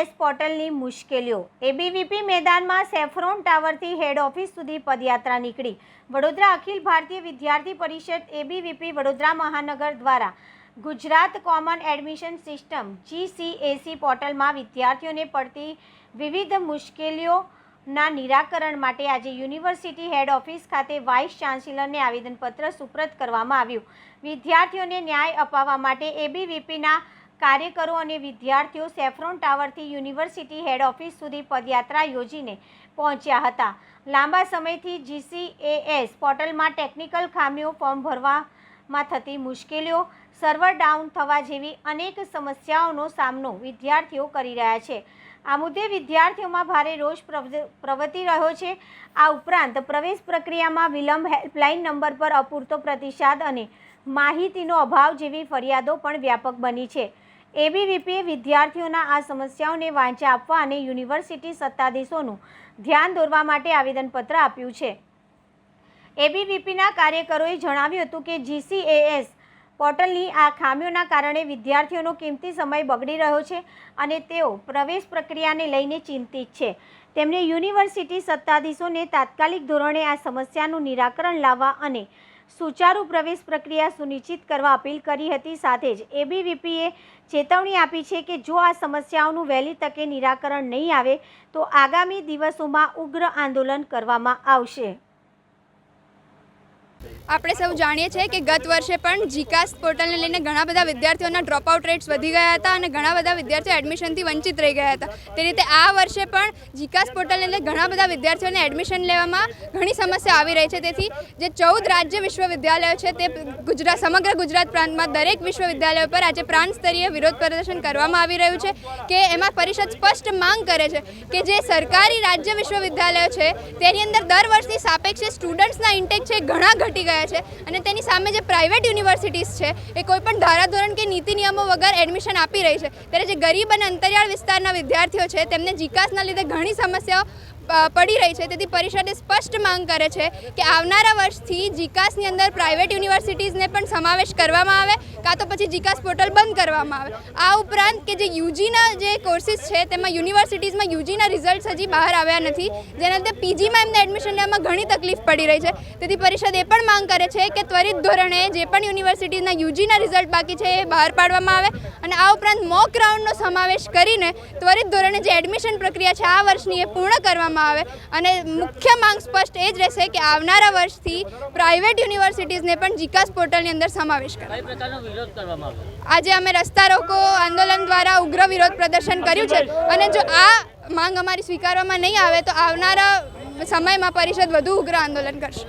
GCAS પોર્ટલની મુશ્કેલીઓ. ABVP મેદાનમાં saffron ટાવરથી હેડ office સુધી પદયાત્રા નીકળી. વડોદરા અખિલ ભારતીય વિદ્યાર્થી પરિષદ એબીવીપી વડોદરા મહાનગર દ્વારા Gujarat common admission system GCAC પોર્ટલમાં વિદ્યાર્થીઓને પડતી વિવિધ મુશ્કેલીઓના નિરાકરણ માટે આજે યુનિવર્સિટી હેડ ઓફિસ ખાતે વાઇસ ચાન્સેલરને આવેદનપત્ર સુપ્રત કરવામાં આવ્યું. વિદ્યાર્થીઓને ન્યાય અપાવવા માટે એબીવીપીના કાર્યકરો અને વિદ્યાર્થીઓ સેફ્રોન ટાવરથી યુનિવર્સિટી હેડ ઓફિસ સુધી પદયાત્રા યોજીને પહોંચ્યા હતા. લાંબા સમયથી જીસીએએસ પોર્ટલમાં ટેકનિકલ ખામીઓ ફોર્મ ભરવામાં થતી મુશ્કેલીઓ સર્વર ડાઉન થવા જેવી અનેક સમસ્યાઓનો સામનો વિદ્યાર્થીઓ કરી રહ્યા છે. આ મુદ્દે વિદ્યાર્થીઓમાં ભારે રોષ પ્રવ- પ્રવર્તી રહ્યો છે. આ ઉપરાંત પ્રવેશ પ્રક્રિયામાં વિલંબ હેલ્પલાઇન નંબર પર અપૂરતો પ્રતિસાદ અને માહિતીનો અભાવ જેવી ફરિયાદો પણ વ્યાપક બની છે. એબીવીપીએ વિદ્યાર્થીઓના આ સમસ્યાઓને વાંચા આપવા અને યુનિવર્સિટી સત્તાધીશોનું ધ્યાન દોરવા માટે આવેદનપત્ર આપ્યું છે. એબીવીપીના કાર્યકરોએ જણાવ્યું હતું કે જીસીએએસ પોર્ટલની આ ખામીઓના કારણે વિદ્યાર્થીઓનો કિંમતી સમય બગડી રહ્યો છે અને તેઓ પ્રવેશ પ્રક્રિયાને લઈને ચિંતિત છે. તેમણે યુનિવર્સિટી સત્તાધીશોને તાત્કાલિક ધોરણે આ સમસ્યાનું નિરાકરણ લાવવા અને સુચારુ પ્રવેશ પ્રક્રિયા સુનિશ્ચિત કરવા અપીલ કરી હતી. સાથે જ એબીવીપીએ ચેતવણી આપી છે કે જો આ સમસ્યાઓનું વહેલી તકે નિરાકરણ નહીં આવે, તો આગામી દિવસોમાં ઉગ્ર આંદોલન કરવામાં આવશે. આપણે સૌ જાણીએ છીએ કે ગત વર્ષે પણ જીકાસ પોર્ટલને લઈને ઘણા બધા વિદ્યાર્થીઓના ડ્રોપઆઉટ રેટ્સ વધી ગયા હતા અને ઘણા બધા વિદ્યાર્થીઓ એડમિશનથી વંચિત રહી ગયા હતા. તે રીતે આ વર્ષે પણ જીકાસ પોર્ટલને લઈને ઘણા બધા વિદ્યાર્થીઓને એડમિશન લેવામાં ઘણી સમસ્યા આવી રહી છે. તેથી જે ચૌદ રાજ્ય વિશ્વવિદ્યાલયો છે તે ગુજરાત, સમગ્ર ગુજરાત પ્રાંતમાં દરેક વિશ્વવિદ્યાલયો પર આજે પ્રાંત સ્તરીય વિરોધ પ્રદર્શન કરવામાં આવી રહ્યું છે કે એમાં પરિષદ સ્પષ્ટ માંગ કરે છે કે જે સરકારી રાજ્ય વિશ્વવિદ્યાલયો છે તેની અંદર દર વર્ષની સાપેક્ષે સ્ટુડન્ટ્સના ઇન્ટેક છે ઘણા ઘટી ગયા છે અને તેની સામે જે પ્રાઇવેટ યુનિવર્સિટીઝ છે, એ કોઈપણ ધારાધોરણ કે નીતિ નિયમો વગર એડમિશન આપી રહી છે. ત્યારે જે ગરીબ અને અંતરિયાળ વિસ્તારના વિદ્યાર્થીઓ છે, તેમને જીકાસના લીધે ઘણી સમસ્યાઓ પડી રહી છે. તેથી પરિષદે સ્પષ્ટ માંગ કરે છે કે આવનારા વર્ષથી જીકાસની અંદર પ્રાઇવેટ યુનિવર્સિટીઝને પણ સમાવેશ કરવામાં આવે કાં તો પછી જીકાસ પોર્ટલ બંધ કરવામાં આવે. આ ઉપરાંત કે જે યુજીના જે કોર્સિસ છે તેમાં યુનિવર્સિટીઝમાં યુજીના રિઝલ્ટ હજી બહાર આવ્યા નથી. જેના લીધે પીજીમાં એમને એડમિશન લેવામાં ઘણી તકલીફ પડી રહી છે. તેથી પરિષદ એ પણ માંગ કરે છે કે ત્વરિત ધોરણે જે પણ યુનિવર્સિટીઝના યુજીના રિઝલ્ટ બાકી છે એ બહાર પાડવામાં આવે અને આ ઉપરાંત મોક રાઉન્ડનો સમાવેશ કરીને ત્વરિત ધોરણે જે એડમિશન પ્રક્રિયા છે આ વર્ષની એ પૂર્ણ કરવામાં આવે અને મુખ્ય માંગ સ્પષ્ટ એ જ રહેશે કે આવનારા વર્ષથી પ્રાઇવેટ યુનિવર્સિટીઝને પણ જીકાસ પોર્ટલની અંદર સમાવેશ કરવામાં આજે અમે રસ્તા રોકો આંદોલન દ્વારા ઉગ્ર વિરોધ પ્રદર્શન કર્યું છે અને જો આ માંગ અમારી સ્વીકારવામાં નહીં આવે તો આવનારા સમયમાં પરિષદ વધુ ઉગ્ર આંદોલન કરશે.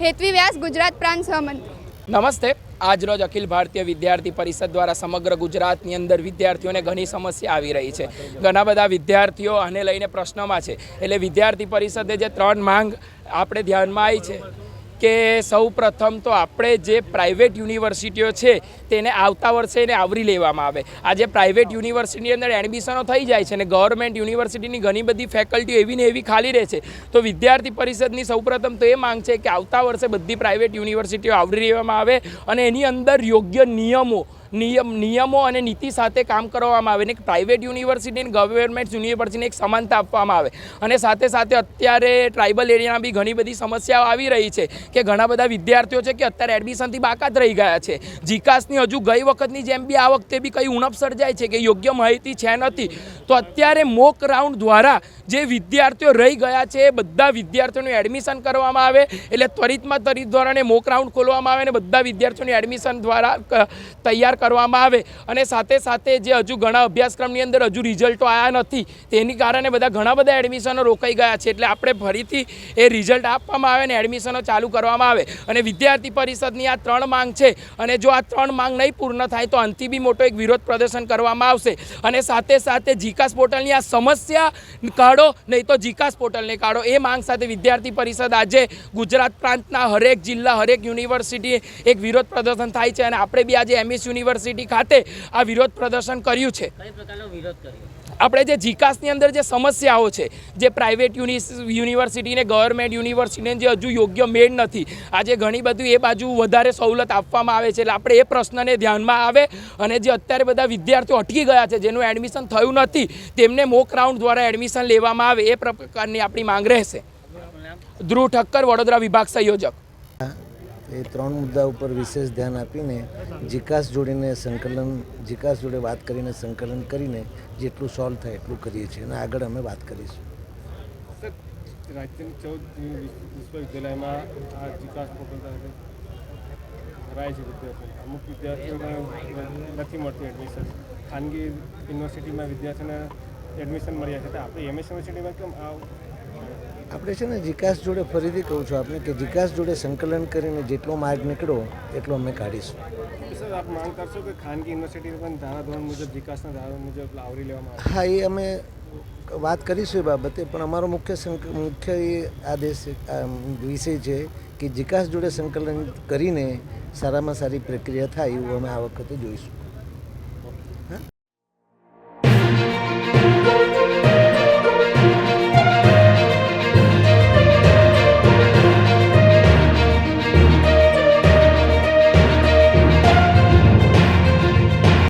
હેતવી વ્યાસ ગુજરાત પ્રાંત સહમંત્રી. નમસ્તે. આજરોજ અખિલ ભારતીય વિદ્યાર્થી પરિષદ દ્વારા સમગ્ર ગુજરાતની અંદર વિદ્યાર્થીઓને ઘણી સમસ્યા આવી રહી છે. ઘણા બધા વિદ્યાર્થીઓ આને લઈને પ્રશ્નમાં છે. એટલે વિદ્યાર્થી પરિષદે જે ત્રણ માંગ આપણે ધ્યાનમાં આવી છે. કે સૌ પ્રથમ તો આપણે જે પ્રાઇવેટ યુનિવર્સિટીઓ છે તેને આવતા વર્ષે એને આવરી લેવામાં આવે. આજે પ્રાઇવેટ યુનિવર્સિટીની અંદર એડમિશનો થઈ જાય છે અને ગવર્મેન્ટ યુનિવર્સિટીની ઘણી બધી ફેકલ્ટીઓ એવી ને એવી ખાલી રહે છે. તો વિદ્યાર્થી પરિષદની સૌપ્રથમ તો એ માંગ છે કે આવતા વર્ષે બધી પ્રાઇવેટ યુનિવર્સિટીઓ આવરી લેવામાં આવે અને એની અંદર યોગ્ય નિયમો નિયમ નિયમો અને નીતિ સાથે કામ કરવામાં આવે અને પ્રાઇવેટ યુનિવર્સિટી ગવર્મેન્ટ યુનિવર્સિટીને એક સમાનતા આપવામાં આવે. અને સાથે સાથે અત્યારે ટ્રાઇબલ એરિયામાં બી ઘણી બધી સમસ્યાઓ આવી રહી છે કે ઘણા બધા વિદ્યાર્થીઓ છે કે અત્યારે એડમિશનથી બાકાત રહી ગયા છે. જીકાસની હજુ ગઈ વખતની જેમ બી આ વખતે બી કંઈ ઉણપ સર્જાય છે કે યોગ્ય માહિતી છે નથી. તો અત્યારે મોક રાઉન્ડ દ્વારા જે વિદ્યાર્થીઓ રહી ગયા છે એ બધા વિદ્યાર્થીઓનું એડમિશન કરવામાં આવે. એટલે ત્વરિતમાં ત્વરિત ધોરણે મોક રાઉન્ડ ખોલવામાં આવે અને બધા વિદ્યાર્થીઓનું એડમિશન દ્વારા તૈયાર કરવામાં આવે અને સાથે સાથે જે હજુ ઘણા અભ્યાસક્રમની અંદર હજુ રિઝલ્ટો આવ્યા નથી, તેની કારણે બધા ઘણા બધા એડમિશનો રોકાઈ ગયા છે. એટલે આપણે ફરીથી એ રિઝલ્ટ આપવામાં આવે અને એડમિશનો ચાલુ કરવામાં આવે. અને વિદ્યાર્થી પરિષદની આ ત્રણ માંગ છે. અને જો આ ત્રણ માંગ નહીં પૂર્ણ થાય તો અંતિ બી મોટો એક વિરોધ પ્રદર્શન કરવામાં આવશે. અને સાથે સાથે જીકાસ પોર્ટલની આ સમસ્યા કાઢો, નહીં તો જીકાસ પોર્ટલને કાઢો. એ માંગ સાથે વિદ્યાર્થી પરિષદ આજે ગુજરાત પ્રાંતના હરેક જિલ્લા, હરેક યુનિવર્સિટી એક વિરોધ પ્રદર્શન થાય છે. અને આપણે બી આજે એમએસ યુનિવર્સિટી યુનિવર્સિટી ખાતે આ વિરોધ પ્રદર્શન કર્યું છે. કઈ પ્રકારનો વિરોધ કર્યો? આપણે જે જીકાસની અંદર જે સમસ્યાઓ છે જે પ્રાઇવેટ યુનિ યુનિવર્સિટીને ગવર્મેન્ટ યુનિવર્સિટીને જે હજુ યોગ્ય મેળ નથી આજે ઘણી બધું એ બાજુ વધારે સવલત આપવામાં આવે છે એટલે આપણે એ પ્રશ્નને ધ્યાનમાં આવે અને જે અત્યારે બધા વિદ્યાર્થીઓ અટકી ગયા છે જેનું એડમિશન થયું નથી તેમને મોક રાઉન્ડ દ્વારા એડમિશન લેવામાં આવે એ પ્રકારની આપણી માંગ રહેશે. ધ્રુવ ઠક્કર વડોદરા વિભાગ સંયોજક. એ ત્રણ મુદ્દા ઉપર વિશેષ ધ્યાન આપીને જીકાસ જોડીને સંકલન જીકાસ જોડે વાત કરીને સંકલન કરીને જેટલું સોલ્વ થાય એટલું કરીએ છીએ. અને આગળ અમે વાત કરીશું. રાજ્યની ચૌદ વિશ્વવિદ્યાલયમાં આ વિકાસ ભરાય છે અમુક વિદ્યાર્થીઓને નથી મળતું એડમિશન ખાનગી યુનિવર્સિટીમાં વિદ્યાર્થીઓને એડમિશન મળ્યા છે. તો આપણે એમએસ યુનિવર્સિટીમાં કેમ આ આપણે છે ને જીકાસ જોડે ફરીથી કહું છું આપણે કે જીકાસ જોડે સંકલન કરીને જેટલો માર્ગ નીકળો એટલો અમે કાઢીશું. સર આપ માંગ કરશો કે ખાનગી યુનિવર્સિટી પણ ધારાધોરણ મુજબ વિકાસના ધારા મુજબ આવરી લેવામાં આવે? હા એ અમે વાત કરીશું એ બાબતે પણ અમારો મુખ્ય મુખ્ય એ આદેશ વિષય છે કે જીકાસ જોડે સંકલન કરીને સારામાં સારી પ્રક્રિયા થાય એવું અમે આ વખતે જોઈશું.